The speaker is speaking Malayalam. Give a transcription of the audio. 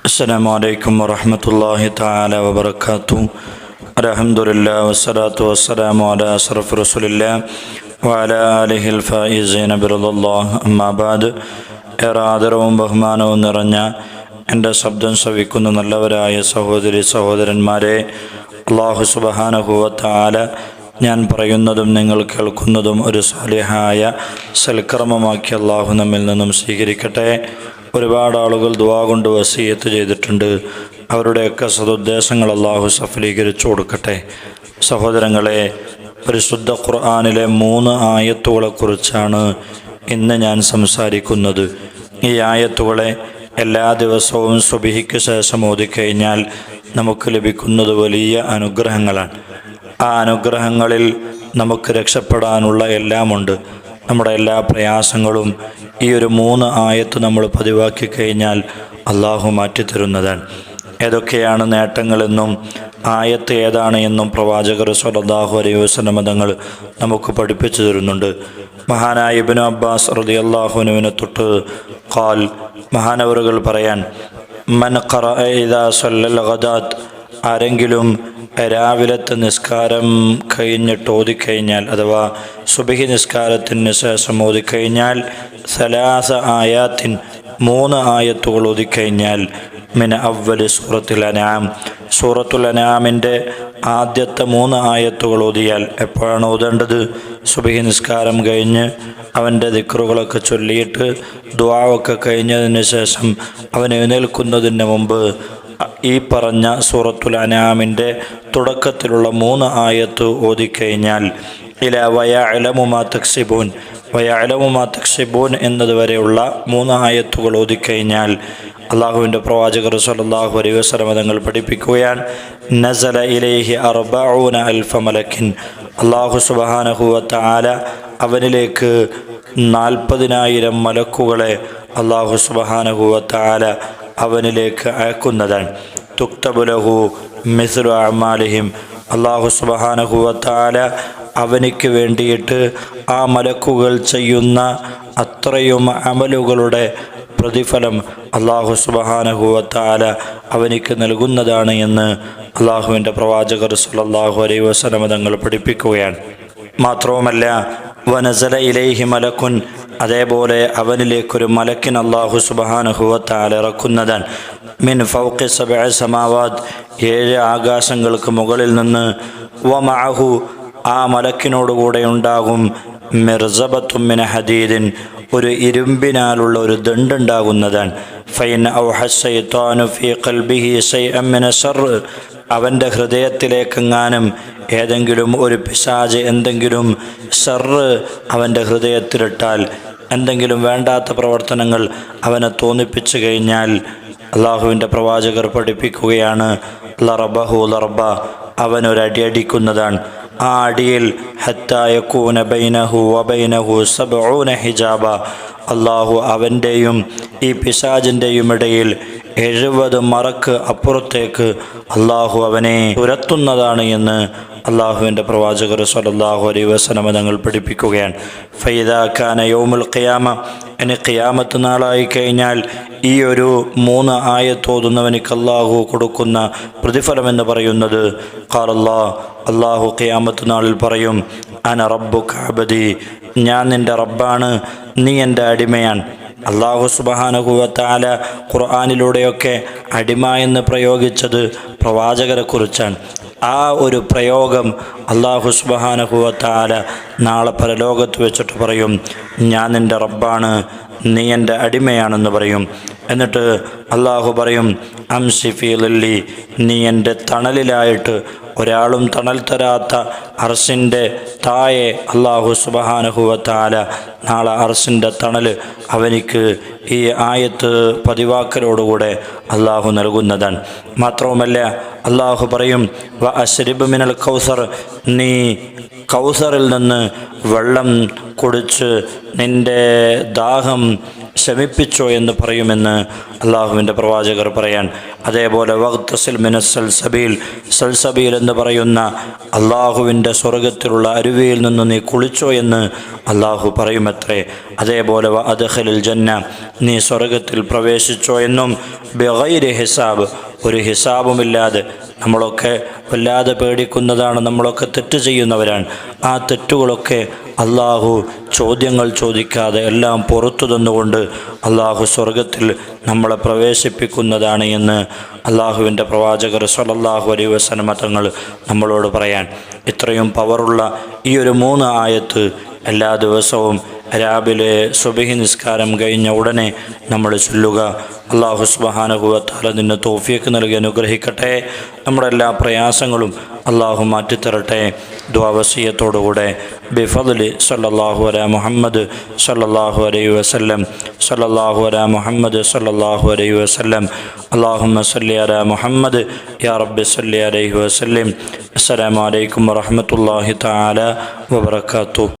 السلام عليكم ورحمة الله تعالى وبركاته الحمد لله والصلاة والسلام على أشرف رسول الله وعلى آله الفائزين برضا الله أما بعد ഏറെ ആദരവും ബഹുമാനവും നിറഞ്ഞ എൻ്റെ ശബ്ദം ശ്രവിക്കുന്ന നല്ലവരായ സഹോദരി സഹോദരന്മാരെ അള്ളാഹു സുബഹാനഹുവത്ത ആല ഞാൻ പറയുന്നതും നിങ്ങൾ കേൾക്കുന്നതും ഒരു സാലിഹായ സൽക്കർമ്മമാക്കി അള്ളാഹു നമ്മിൽ നിന്നും സ്വീകരിക്കട്ടെ ഒരുപാട് ആളുകൾ ദുവാ കൊണ്ട് വസീയത്ത് ചെയ്തിട്ടുണ്ട്. അവരുടെയൊക്കെ സതുദ്ദേശങ്ങൾ അള്ളാഹു സഫലീകരിച്ചു കൊടുക്കട്ടെ. സഹോദരങ്ങളെ പരിശുദ്ധ ഖുർആാനിലെ മൂന്ന് ആയത്തുകളെക്കുറിച്ചാണ് ഇന്ന് ഞാൻ സംസാരിക്കുന്നത്. ഈ ആയത്തുകളെ എല്ലാ ദിവസവും സുബിഹിക്ക് ശേഷം ഓതിക്കഴിഞ്ഞാൽ നമുക്ക് ലഭിക്കുന്നത് വലിയ അനുഗ്രഹങ്ങളാണ്. ആ അനുഗ്രഹങ്ങളിൽ നമുക്ക് രക്ഷപ്പെടാനുള്ള എല്ലാമുണ്ട്. നമ്മുടെ എല്ലാ പ്രയാസങ്ങളും ഈ ഒരു മൂന്ന് ആയത്ത് നമ്മൾ പതിവാക്കി കഴിഞ്ഞാൽ അള്ളാഹു മാറ്റിത്തരുന്നതാണ്. ഏതൊക്കെയാണ് നേട്ടങ്ങളെന്നും ആയത്ത് ഏതാണ് എന്നും പ്രവാചകർ സ്വലല്ലാഹു അലൈഹി വസല്ലം തങ്ങൾ നമുക്ക് പഠിപ്പിച്ചു തരുന്നുണ്ട്. മഹാനായ ഇബ്നു അബ്ബാസ് റതി അള്ളാഹുനുവിനെ തൊട്ട് ഖാൽ മഹാനവറുകൾ പറയാൻ മൻ ഗദാത്ത് ആരെങ്കിലും രാവിലത്തെ നിസ്കാരം കഴിഞ്ഞിട്ട് ഓതിക്കഴിഞ്ഞാൽ അഥവാ സുബഹി നിസ്കാരത്തിന് ശേഷം ഓതിക്കഴിഞ്ഞാൽ സലാസ ആയാത്തിൻ മൂന്ന് ആയത്തുകൾ ഓതിക്കഴിഞ്ഞാൽ മിന അവൽ സൂറത്തുൽ അനാം. സൂറത്തുൽ അനാമിന്റെ ആദ്യത്തെ മൂന്ന് ആയത്തുകൾ ഓതിയാൽ എപ്പോഴാണ് ഓതേണ്ടത്? സുബഹി നിസ്കാരം കഴിഞ്ഞ് അവന്റെ ദിക്റുകളൊക്കെ ചൊല്ലിയിട്ട് ദ്വാവൊക്കെ കഴിഞ്ഞതിന് ശേഷം അവൻ എഴുന്നേൽക്കുന്നതിന് മുമ്പ് ഈ പറഞ്ഞ സൂറത്തുൽ അനാമിന്റെ തുടക്കത്തിലുള്ള മൂന്ന് ആയത്ത് ഓതിക്കഴിഞ്ഞാൽ ഇല വയ അലമുമാ തക്സിബൂൻ. വയ അലമുമാ തക്സിബൂൻ എന്നതുവരെയുള്ള മൂന്ന് ആയത്തുകൾ ഓതിക്കഴിഞ്ഞാൽ അള്ളാഹുവിന്റെ പ്രവാചകർ സല്ലാഹു അലൈഹി വസ്ലമ തങ്ങൾ പഠിപ്പിക്കുകയാണ് നസല ഇലേഹി അർബഊന അൽഫ മലക്കിൻ. അള്ളാഹു സുബാനഹുവത്ത ആല അവനിലേക്ക് നാൽപ്പതിനായിരം മലക്കുകളെ അള്ളാഹു സുബഹാനഹുവത്ത ആല അവനിലേക്ക് അയക്കുന്നതാണ്. തുക്തബുലഹു മിസ്ലു അമാലിഹിം അള്ളാഹു സുബഹാനഹുവത്താല അവനിക്ക് വേണ്ടിയിട്ട് ആ മലക്കുകൾ ചെയ്യുന്ന അത്രയും അമലുകളുടെ പ്രതിഫലം അള്ളാഹു സുബഹാനഹുവത്താല അവനിക്ക് നൽകുന്നതാണ് എന്ന് അള്ളാഹുവിന്റെ പ്രവാചകർ സുലല്ലാഹു അലൈ വസനമതങ്ങൾ പഠിപ്പിക്കുകയാണ്. മാത്രവുമല്ല വനസല ഇലൈഹി മലക്കുൻ അതേപോലെ അവനിലേക്കൊരു മലക്കിൻ അള്ളാഹു സുബഹാനുഹുവത്താൽ ഇറക്കുന്നതാണ് മിൻ ഫൗക്കി സബ സമാവാദ് ഏഴ് ആകാശങ്ങൾക്ക് മുകളിൽ നിന്ന് വ മാഹു ആ മലക്കിനോടുകൂടെ ഉണ്ടാകും മിർസബത്തും മിന ഹദീദിൻ ഒരു ഇരുമ്പിനാലുള്ള ഒരു ദണ്ടുണ്ടാകുന്നതാണ് ഫൈൻ ഔ ഹസൈ ഫീ ഖൽബിഹി സൈ അമ്മിന ശർ അവന്റെ ഹൃദയത്തിലേക്കെങ്ങാനും ഏതെങ്കിലും ഒരു പിശാജ് എന്തെങ്കിലും ഷെറ് അവന്റെ ഹൃദയത്തിലിട്ടാൽ എന്തെങ്കിലും വേണ്ടാത്ത പ്രവർത്തനങ്ങൾ അവനെ തോന്നിപ്പിച്ചു കഴിഞ്ഞാൽ അള്ളാഹുവിന്റെ പ്രവാചകർ പഠിപ്പിക്കുകയാണ് ലറബഹു ലറബ അവനൊരടി അടിക്കുന്നതാണ്. ആ അടിയിൽ ഹത്തായക്കൂന ബൈനഹു വബൈനഹു സബഊന ഹിജാബ അള്ളാഹു അവന്റെയും ഈ പിശാജിന്റെയും ഇടയിൽ എഴുപത് മറക്ക് അപ്പുറത്തേക്ക് അള്ളാഹു അവനെ തുരത്തുന്നതാണ് എന്ന് അള്ളാഹുവിന്റെ പ്രവാചകർ സലല്ലാഹു അലൈ വസനമ തങ്ങൾ പഠിപ്പിക്കുകയാണ്. ഫൈദ ഖാന യോമുൽ ഖിയാമ എന്നെ ഖിയാമത്ത് നാളായി കഴിഞ്ഞാൽ ഈ ഒരു മൂന്ന് ആയത്തോതുന്നവനിക്ക് അള്ളാഹു കൊടുക്കുന്ന പ്രതിഫലം എന്ന് പറയുന്നത് ഖാലല്ലാ അള്ളാഹു ഖിയാമത്ത് നാളിൽ പറയും അന റബ്ബു കാബദി ഞാൻ നിന്റെ റബ്ബാണ് നീ എന്റെ അടിമയാണ്. അള്ളാഹു സുബഹാനുഭവത്താല ഖുർആാനിലൂടെയൊക്കെ അടിമ എന്ന് പ്രയോഗിച്ചത് പ്രവാചകരെക്കുറിച്ചാണ്. ആ ഒരു പ്രയോഗം അള്ളാഹു സുബഹാനുഭവത്താല നാളെ പരലോകത്ത് വെച്ചിട്ട് പറയും ഞാൻ എന്റെ റബ്ബാണ് നീ എന്റെ അടിമയാണെന്ന് പറയും. എന്നിട്ട് അള്ളാഹു പറയും അംസിഫീലി നീ എന്റെ തണലിലായിട്ട് ഒരാളും തണൽ തരാത്ത അർസിന്റെ തായെ അള്ളാഹു സുബഹാനുഹുവത്താല നാളെ അർസിന്റെ തണൽ അവനിക്ക് ഈ ആയത്ത് പതിവാക്കലോടുകൂടെ അള്ളാഹു നൽകുന്നതാണ്. മാത്രവുമല്ല അള്ളാഹു പറയും വ അഷരിബ് മിനൽ കൗസർ നീ കൗസറിൽ നിന്ന് വെള്ളം കുടിച്ച് നിന്റെ ദാഹം ശമിപ്പിച്ചോ എന്ന് പറയുമെന്ന് അള്ളാഹുവിന്റെ പ്രവാചകർ പറയാൻ അതേപോലെ വക്തസിൽ മിനസ്സൽ സബീൽ സൽസബീൽ എന്ന് പറയുന്ന അള്ളാഹുവിന്റെ സ്വർഗത്തിലുള്ള അരുവിയിൽ നിന്ന് നീ കുളിച്ചോ എന്ന് അള്ളാഹു പറയുമത്രേ. അതേപോലെ അദഹലിൽ ജന്ന നീ സ്വർഗത്തിൽ പ്രവേശിച്ചോ എന്നും ബെഗൈര് ഹിസാബ് ഒരു ഹിസാബുമില്ലാതെ നമ്മളൊക്കെ വല്ലാതെ പേടിക്കുന്നതാണ് നമ്മളൊക്കെ തെറ്റ് ചെയ്യുന്നവരാണ്. ആ തെറ്റുകളൊക്കെ അള്ളാഹു ചോദ്യങ്ങൾ ചോദിക്കാതെ എല്ലാം പുറത്തു തന്നുകൊണ്ട് അള്ളാഹു സ്വർഗത്തിൽ നമ്മളെ പ്രവേശിപ്പിക്കുന്നതാണ് എന്ന് അള്ളാഹുവിന്റെ പ്രവാചകർ സലല്ലാഹു അലൈഹി വസന തങ്ങൾ നമ്മളോട് പറയാൻ. ഇത്രയും പവറുള്ള ഈ ഒരു മൂന്ന് ആയത്ത് എല്ലാ ദിവസവും രാവിലെ സുബഹി നിസ്കാരം കഴിഞ്ഞ ഉടനെ നമ്മൾ ചൊല്ലുക. അള്ളാഹു സുബഹാനഹുവത്താല നിന്നെ തോഫിയൊക്കെ നൽകി അനുഗ്രഹിക്കട്ടെ. നമ്മുടെ എല്ലാ പ്രയാസങ്ങളും അള്ളാഹു മാറ്റിത്തരട്ടെ. ദ്വാവസീയത്തോടുകൂടെ ബിഫദലി സല്ലല്ലാഹു അല മുഹമ്മദ് സല്ലല്ലാഹു അലൈഹി വസല്ലം സല്ലല്ലാഹു അല മുഹമ്മദ് സല്ലല്ലാഹു അലൈഹി വസല്ലം. അള്ളാഹുമ്മ സല്ലി അല മുഹമ്മദ് യാ റബ്ബി സല്ലി അലൈഹി വസല്ലം. അസ്സലാമു അലൈക്കും വറഹ്മത്തുള്ളാഹി തആല വബറകാതുഹു.